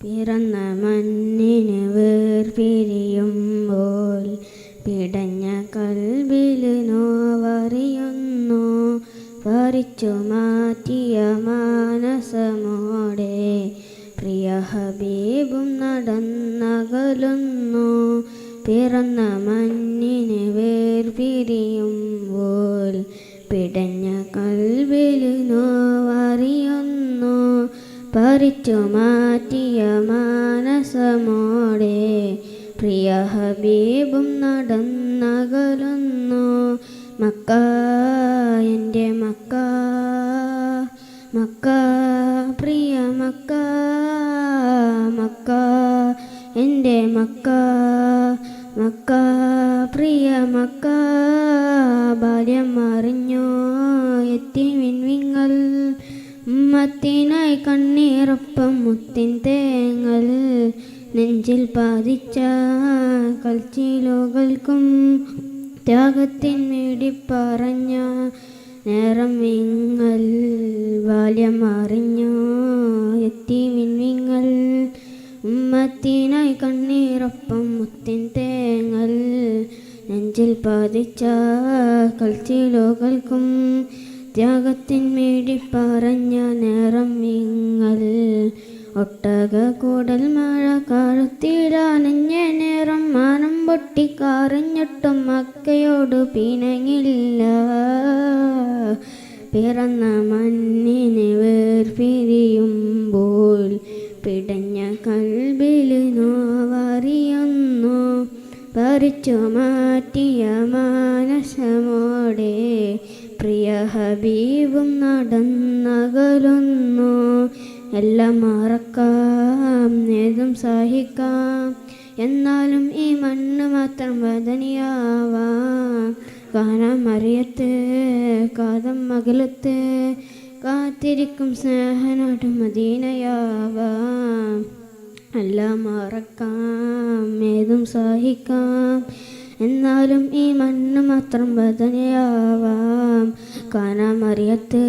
പിറന്ന മണ്ണിന് വേർപിരിയുമ്പോൾ പിടഞ്ഞ കൽവിൽ നോവറിയുന്നു. വറിച്ചു മാറ്റിയ മാനസമോടെ പ്രിയ ഹബീബും നടന്നകലുന്നു. പിറന്ന മണ്ണിന് വേർപിരിയുമ്പോൾ പിടഞ്ഞ പറിച്ചു മാറ്റിയ മാനസമോടെ പ്രിയ ഹബീബും നടന്നകലുന്നു. മക്ക എന്റെ മക്ക മക്ക പ്രിയ മക്ക മക്ക എന്റെ മക്ക മക്ക പ്രിയ മക്ക. കണ്ണീറൊപ്പം മുത്തിൻ തേങ്ങൽ നെഞ്ചിൽ പാതിച്ച കൽച്ചിലോകൾക്കും ത്യാഗത്തിൻ പറഞ്ഞ നേരം വിങ്ങൽ ബാല്യമറിഞ്ഞു എത്തി വിൻവിങ്ങൽ ഉമ്മത്തിനായി കണ്ണീറൊപ്പം മുത്തിൻ തേങ്ങൽ നെഞ്ചിൽ പാതിച്ച കൽച്ചിലോകൾക്കും ത്യാഗത്തിൻ പറഞ്ഞ നേരം വിങ്ങൽ ഒട്ടക കൂടൽ മഴ കാലത്തിടാനഞ്ഞ നേരം മാനം പൊട്ടിക്കറിഞ്ഞിട്ടും അക്കയോട് പിണങ്ങില്ല. പിറന്ന മണ്ണിനെ വേർപിരിയുമ്പോൾ പിടഞ്ഞ കൽബിൽ നോവറിയുന്നു. പറിച്ചു മാറ്റിയ മാനസമോടെ പ്രിയ ഹബീബും നടന്നകലുന്നു. എല്ലാം മറക്കാം ഏതും സഹിക്കാം. എന്നാലും ഈ മണ്ണ് മാത്രം വേദനയാവാം. കാണാം അറിയത്ത് കാതം മകലത്ത് കാത്തിരിക്കും സ്നേഹനാട് മദീനയാവാം എല്ലാം മറക്കാം ഏതും സഹിക്കാം. എന്നാലും ഈ മണ്ണ് മാത്രം വേദനയാവാം. കാണാമറിയത്ത്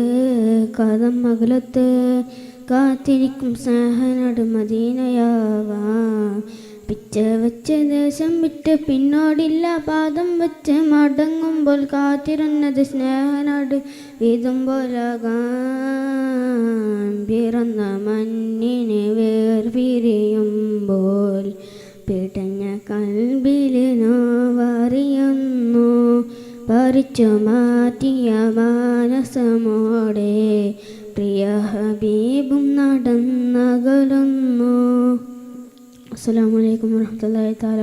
കാതം മകലത്ത് കാത്തിരിക്കും സഹനോട് മദീനയാവാ. പിച്ച വെച്ച ദേശം വിട്ട് പിന്നോടില്ല പാദം വെച്ച് മടങ്ങുമ്പോൾ കാത്തിരുന്നത് സ്നേഹനാട് വീതുമ്പോലാകാം പിറന്ന മണ്ണിനെ വേർപിരിയുമ്പോൾ പിടഞ്ഞ കൽബിൽ നോവറിയുന്നു. പറിച്ചു മാറ്റിയ മാനസമോടെ പ്രിയ ഹബീബും നടന്നകലുന്നു. അസ്സാം വലൈക്കും വാഹമത്തല്ലാ താല